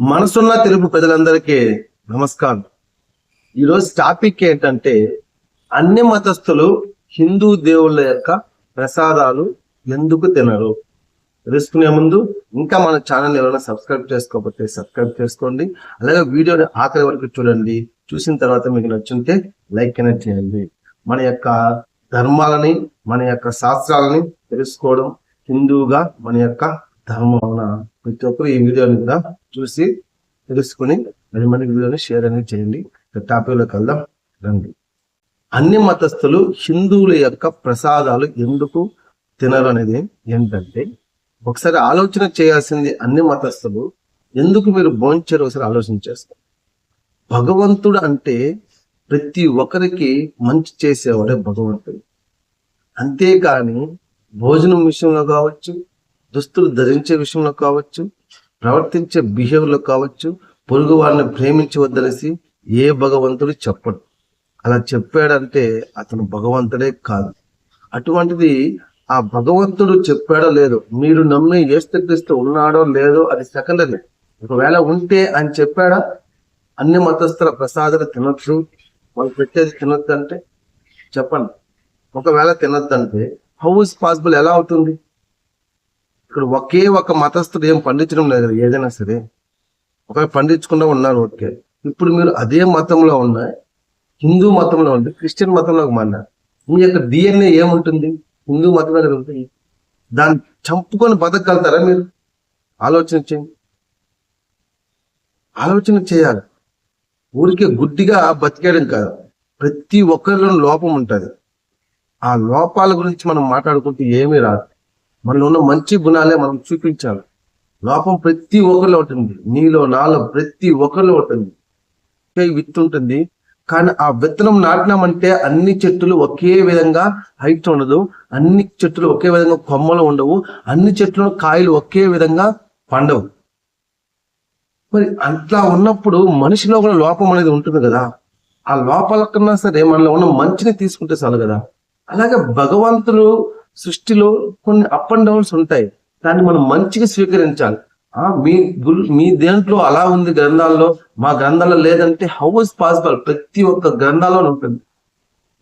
మనసున్న తెలుగు ప్రజలందరికీ నమస్కారం. ఈరోజు టాపిక్ ఏంటంటే అన్ని మతస్థులు హిందూ దేవుళ్ళ యొక్క ప్రసాదాలు ఎందుకు తినరు? తెలుసుకునే ముందు ఇంకా మన ఛానల్ ఎవరైనా సబ్స్క్రైబ్ చేసుకోకపోతే సబ్స్క్రైబ్ చేసుకోండి. అలాగే వీడియోని ఆఖరి వరకు చూడండి. చూసిన తర్వాత మీకు నచ్చుంటే లైక్ అనేది చేయండి. మన యొక్క ధర్మాలని మన యొక్క శాస్త్రాలని తెలుసుకోవడం హిందువుగా మన యొక్క ధర్మం ప్రతి ఒక్కరు ఈ వీడియోని కూడా చూసి తెలుసుకుని మరి మన వీడియోని షేర్ అనేది చేయండి. టాపిక్లో వెళ్దాం. రండి. అన్ని మతస్థులు హిందువుల యొక్క ప్రసాదాలు ఎందుకు తినరు అనేది ఏంటంటే ఒకసారి ఆలోచన చేయాల్సింది అన్ని మతస్థులు ఎందుకు మీరు భోంచారు ఒకసారి ఆలోచన చేస్తారు. భగవంతుడు అంటే ప్రతి ఒక్కరికి మంచి చేసేవాడే భగవంతుడు. అంతేకాని భోజనం విషయంలో కావచ్చు దుస్తులు ధరించే విషయంలో కావచ్చు ప్రవర్తించే బిహేవియర్లో కావచ్చు పొరుగు వారిని ప్రేమించవద్దనేసి ఏ భగవంతుడు చెప్పడు. అలా చెప్పాడంటే అతను భగవంతుడే కాదు. అటువంటిది ఆ భగవంతుడు చెప్పాడో లేదో మీరు నమ్మి ఏసుక్రీస్తు ఉన్నాడో లేదో అది సెకండరీ ఒకవేళ ఉంటే అని చెప్పాడా? అన్ని మతస్థుల ప్రసాదాలు తినొచ్చు. వాళ్ళు పెట్టేది తినొద్దంటే చెప్పండి. ఒకవేళ తినొద్దంటే హౌ ఇస్ పాసిబుల్ ఎలా అవుతుంది? ఇక్కడ ఒకే ఒక మతస్థుడు ఏం పండించడం లేదు కదా ఏదైనా సరే. ఒక పండించకుండా ఉన్నారు ఓకే. ఇప్పుడు మీరు అదే మతంలో ఉన్న హిందూ మతంలో ఉండి క్రిస్టియన్ మతంలోకి మారినారు మీ యొక్క డిఎన్ఏ ఏముంటుంది? హిందూ మతంలో కదా ఉంటుంది దాన్ని చంపుకొని బతకగలుగుతారా మీరు? ఆలోచన చేయండి. ఆలోచన చేయాలి. ఊరికే గుడ్డిగా బతికేయడం కాదు. ప్రతి ఒక్కరిలో లోపం ఉంటుంది. ఆ లోపాల గురించి మనం మాట్లాడుకుంటే ఏమీ రాదు. మనలో ఉన్న మంచి గుణాలే మనం చూపించాలి. లోపం ప్రతి ఒక్కరిలో ఉంటుంది. నీలో నాలో ప్రతి ఒక్కరిలో ఉంటుంది. ఒకే విత్తు ఉంటుంది. కానీ ఆ విత్తనం నాటినామంటే అన్ని చెట్లు ఒకే విధంగా హైట్ ఉండదు. అన్ని చెట్లు ఒకే విధంగా కొమ్మలు ఉండవు. అన్ని చెట్లు కాయలు ఒకే విధంగా పండవు. మరి అట్లా ఉన్నప్పుడు మనిషిలో కూడా లోపం అనేది ఉంటుంది కదా. ఆ లోపాల కన్నా సరే మనలో ఉన్న మంచిని తీసుకుంటే చాలు కదా. అలాగే భగవంతుడు సృష్టిలో కొన్ని అప్ అండ్ డౌన్స్ ఉంటాయి. దాన్ని మనం మంచిగా స్వీకరించాలి. ఆ మీ గుల్ మీ దేంట్లో అలా ఉంది గ్రంథాల్లో మా గ్రంథాల్లో లేదంటే హౌ ఇస్ పాసిబుల్ ప్రతి ఒక్క గ్రంథాల్లో ఉంటుంది.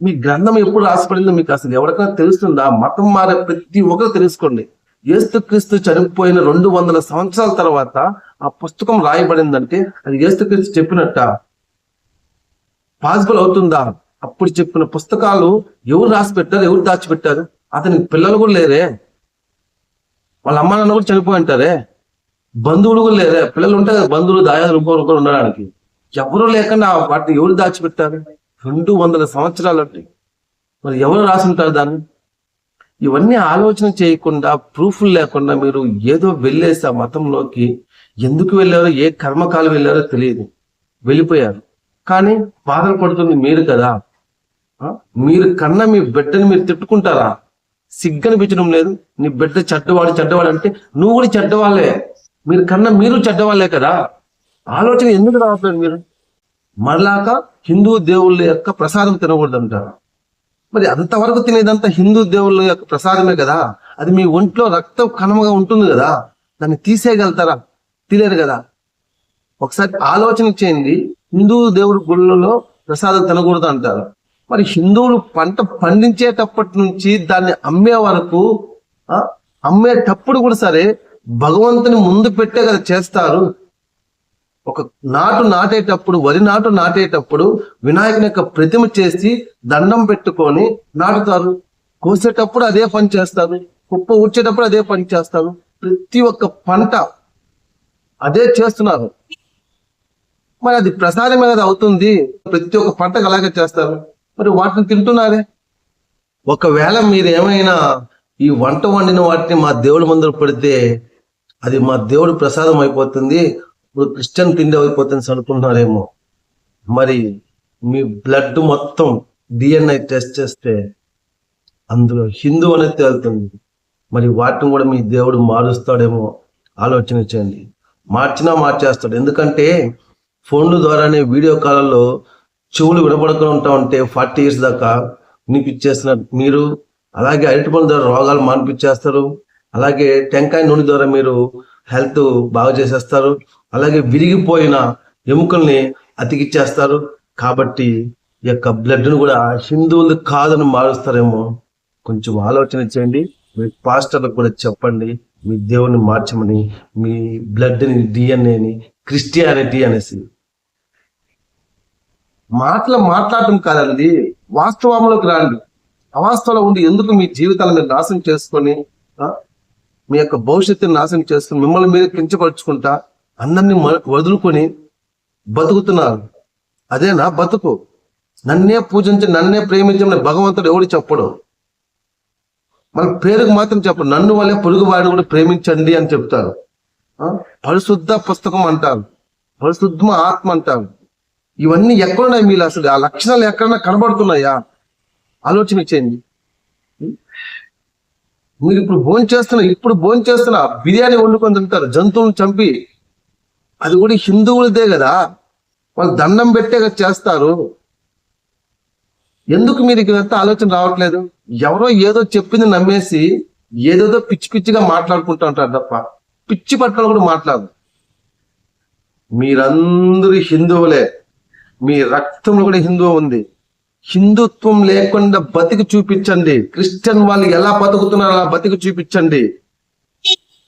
మీ గ్రంథం ఎప్పుడు రాసిపడిందో మీకు అసలు ఎవరికైనా తెలుస్తుందా? మతం మారే ప్రతి ఒక్కరు తెలుసుకోండి. ఏస్తుక్రీస్తు చనిపోయిన రెండు వందల సంవత్సరాల తర్వాత ఆ పుస్తకం రాయబడిందంటే అది ఏస్తుక్రీస్తు చెప్పినట్ట. పాసిబుల్ అవుతుందా? అప్పుడు చెప్పిన పుస్తకాలు ఎవరు రాసి పెట్టారు ఎవరు దాచిపెట్టారు? అతనికి పిల్లలు కూడా లేరే. వాళ్ళ అమ్మ నాన్న కూడా చనిపోయి ఉంటారే. బంధువులు కూడా లేరే. పిల్లలు ఉంటే బంధువులు దాయాలు ఇంకొకరు ఉండడానికి. ఎవరు లేకుండా వాటిని ఎవరు దాచిపెట్టారు? రెండు వందల సంవత్సరాలు అంటే. మరి ఎవరు రాసి ఉంటారు దాన్ని? ఇవన్నీ ఆలోచన చేయకుండా ప్రూఫ్లు లేకుండా మీరు ఏదో వెళ్ళేసి ఆ మతంలోకి ఎందుకు వెళ్ళారో ఏ కర్మకాలు వెళ్ళారో తెలియదు. వెళ్ళిపోయారు. కానీ బాధలు పడుతుంది మీరు కదా. మీరు కన్నా మీ బిడ్డని మీరు తిట్టుకుంటారా? సిగ్గనిపించడం లేదు. నీ బిడ్డ చెడ్డవాడు చెడ్డవాడు అంటే నువ్వు కూడా చెడ్డవాళ్ళే. మీరు కన్నా మీరు చెడ్డవాళ్ళే కదా. ఆలోచన ఎందుకు రావట్లేదు మీరు? మరలాక హిందూ దేవుళ్ళ యొక్క ప్రసాదం తినకూడదు అంటారు మరి అంతవరకు తినేదంతా హిందూ దేవుళ్ళ యొక్క ప్రసాదమే కదా. అది మీ ఒంట్లో రక్తం కణముగా ఉంటుంది కదా. దాన్ని తీసేయగలుగుతారా? తీలేరు కదా. ఒకసారి ఆలోచన చేయండి. హిందూ దేవుడి గుళ్ళలో ప్రసాదం తినకూడదు అంటారు. మరి హిందువులు పంట పండించేటప్పటి నుంచి దాన్ని అమ్మే వరకు అమ్మేటప్పుడు కూడా సరే భగవంతుని ముందు పెట్టే కదా చేస్తారు. ఒక నాటు నాటేటప్పుడు వరి నాటు నాటేటప్పుడు వినాయకుని యొక్క ప్రతిమ చేసి దండం పెట్టుకొని నాటుతారు. కోసేటప్పుడు అదే పని చేస్తారు. కుప్ప ఊడ్చేటప్పుడు అదే పని చేస్తారు. ప్రతి ఒక్క పంట అదే చేస్తున్నారు. మరి అది ప్రసాదమే కదా అవుతుంది. ప్రతి ఒక్క పంటకు అలాగే చేస్తారు. మరి వాటిని తింటున్నారే? ఒకవేళ మీరేమైనా ఈ వంట వండిన వాటిని మా దేవుడి ముందర పెడితే అది మా దేవుడు ప్రసాదం అయిపోతుంది ఇప్పుడు క్రిస్టియన్ తిండి అయిపోతుంది అనుకుంటున్నారేమో. మరి మీ బ్లడ్ మొత్తం డిఎన్ఐ టెస్ట్ చేస్తే అందులో హిందూ అనేది తేలుతుంది. మరి వాటిని కూడా మీ దేవుడు మారుస్తాడేమో ఆలోచన చేయండి. మార్చినా మార్చేస్తాడు. ఎందుకంటే ఫోన్ల ద్వారానే వీడియో కాల్లో చెవులు విడబడకుండా ఉంటా ఉంటే ఫార్టీ ఇయర్స్ దాకా వినిపించేస్తున్న మీరు అలాగే అరటిపండు ద్వారా రోగాలు మాన్పించేస్తారు. అలాగే టెంకాయ నూనె ద్వారా మీరు హెల్త్ బాగా చేసేస్తారు. అలాగే విరిగిపోయిన ఎముకల్ని అతికిచ్చేస్తారు. కాబట్టి ఈ యొక్క బ్లడ్ను కూడా హిందువులు కాదని మారుస్తారేమో. కొంచెం ఆలోచన చేయండి. మీ పాస్టర్లకు కూడా చెప్పండి. మీ దేవుని మార్చమని మీ బ్లడ్ని డిఎన్ఏని క్రిస్టియానిటీ అనేసి. మాటలు మాట్లాడటం కాదండి వాస్తవంలోకి రాండి అవాస్తవంలో ఉండి ఎందుకు మీ జీవితాలను మీరు నాశనం చేసుకొని మీ యొక్క భవిష్యత్తుని నాశనం చేసుకుని మిమ్మల్ని మీద కించపరుచుకుంటా అందరినీ మ- వదులుకొని బతుకుతున్నారు. అదే నా బతుకు. నన్నే పూజించి నన్నే ప్రేమించమని భగవంతుడు ఎవడు చెప్పడు? మన పేరుకు మాత్రం చెప్పడు. నన్ను వల్లే పొరుగు వాడిని కూడా ప్రేమించండి అని చెప్తారు. పరిశుద్ధ పుస్తకం అంటారు. పరిశుద్ధ ఆత్మ అంటారు. ఇవన్నీ ఎక్కడున్నాయి మీరు అసలు? ఆ లక్షణాలు ఎక్కడన్నా కనబడుతున్నాయా? ఆలోచన చేయండి మీరు ఇప్పుడు భోజనం చేస్తున్నా ఇప్పుడు భోజనం చేస్తున్నా బిర్యానీ వండుకొని తింటారు జంతువులను చంపి. అది కూడా హిందువులదే కదా? వాళ్ళు దండం పెట్టే చేస్తారు. ఎందుకు మీరు ఇదంతా ఆలోచన రావట్లేదు? ఎవరో ఏదో చెప్పింది నమ్మేసి ఏదేదో పిచ్చి పిచ్చిగా మాట్లాడుకుంటూ ఉంటారు తప్ప పిచ్చి పట్టాలు కూడా మాట్లాడదు మీరందరూ హిందువులే. మీ రక్తంలో కూడా హిందువు ఉంది. హిందుత్వం లేకుండా బతికి చూపించండి. క్రిస్టియన్ వాళ్ళు ఎలా బతుకుతున్నారో అలా బతికి చూపించండి.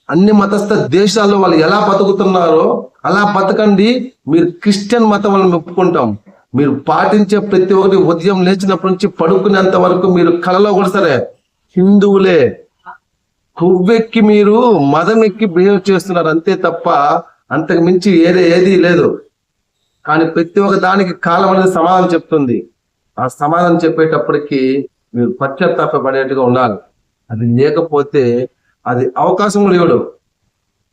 అన్ని మతస్థ దేశాల్లో వాళ్ళు ఎలా బతుకుతున్నారో అలా బతకండి. మీరు క్రిస్టియన్ మతం వాళ్ళని ఒప్పుకుంటాం. మీరు పాటించే ప్రతి ఒక్కటి ఉదయం లేచినప్పటి నుంచి పడుకునేంత వరకు మీరు కలలో కూడా సరే హిందువులే. కొవ్వెక్కి మీరు మదం ఎక్కి బిహేవ్ చేస్తున్నారు అంతే తప్ప అంతకు మించి ఏదే ఏది లేదు. కానీ ప్రతి ఒక్క దానికి కాలం అనేది సమాధానం చెప్తుంది. ఆ సమాధానం చెప్పేటప్పటికి మీరు పశ్చాత్తాపడేట్టుగా ఉండాలి. అది లేకపోతే అది అవకాశం లేడు.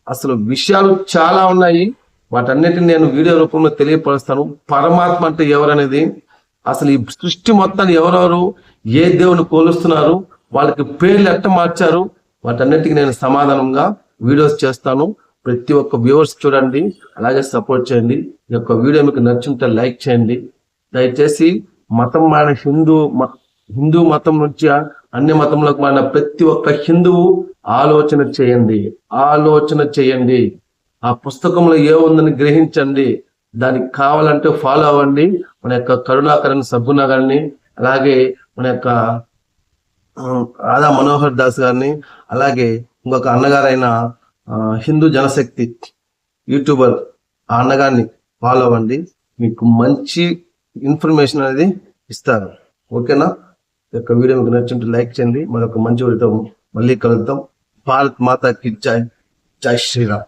అసలు విషయాలు చాలా ఉన్నాయి. వాటన్నిటిని నేను వీడియో రూపంలో తెలియపరుస్తాను. పరమాత్మ అంటే ఎవరనేది? అసలు ఈ సృష్టి మొత్తాన్ని ఎవరెవరు? ఏ దేవుని కోలుస్తున్నారు? వాళ్ళకి పేర్లు ఎట్ట మార్చారు? వాటన్నిటికీ నేను సమాధానంగా వీడియోస్ చేస్తాను. ప్రతి ఒక్క వ్యూవర్స్ చూడండి అలాగే సపోర్ట్ చేయండి. ఈ యొక్క వీడియో మీకు నచ్చుంటే లైక్ చేయండి. దయచేసి మతం మారిన హిందూ మ- హిందూ మతం నుంచి అన్ని మతంలోకి మారిన ప్రతి ఒక్క హిందువు ఆలోచన చేయండి. ఆలోచన చేయండి. ఆ పుస్తకంలో ఏముందని గ్రహించండి. దానికి కావాలంటే ఫాలో అవ్వండి. మన యొక్క కరుణాకరణ సబ్బున గారిని అలాగే మన యొక్క రాధా మనోహర్ దాస్ గారిని అలాగే ఇంకొక అన్నగారైన హిందూ జనశక్తి యూట్యూబర్ ఆ అన్నగారిని ఫాలో అవ్వండి. మీకు మంచి ఇన్ఫర్మేషన్ అనేది ఇస్తారు. ఓకేనా ఈ యొక్క వీడియో మీకు నచ్చింటే లైక్ చేయండి. మరొక మంచి వీడియోతో మళ్ళీ కలుద్దాం. భారత్ మాతాకి జై. జై శ్రీరామ్.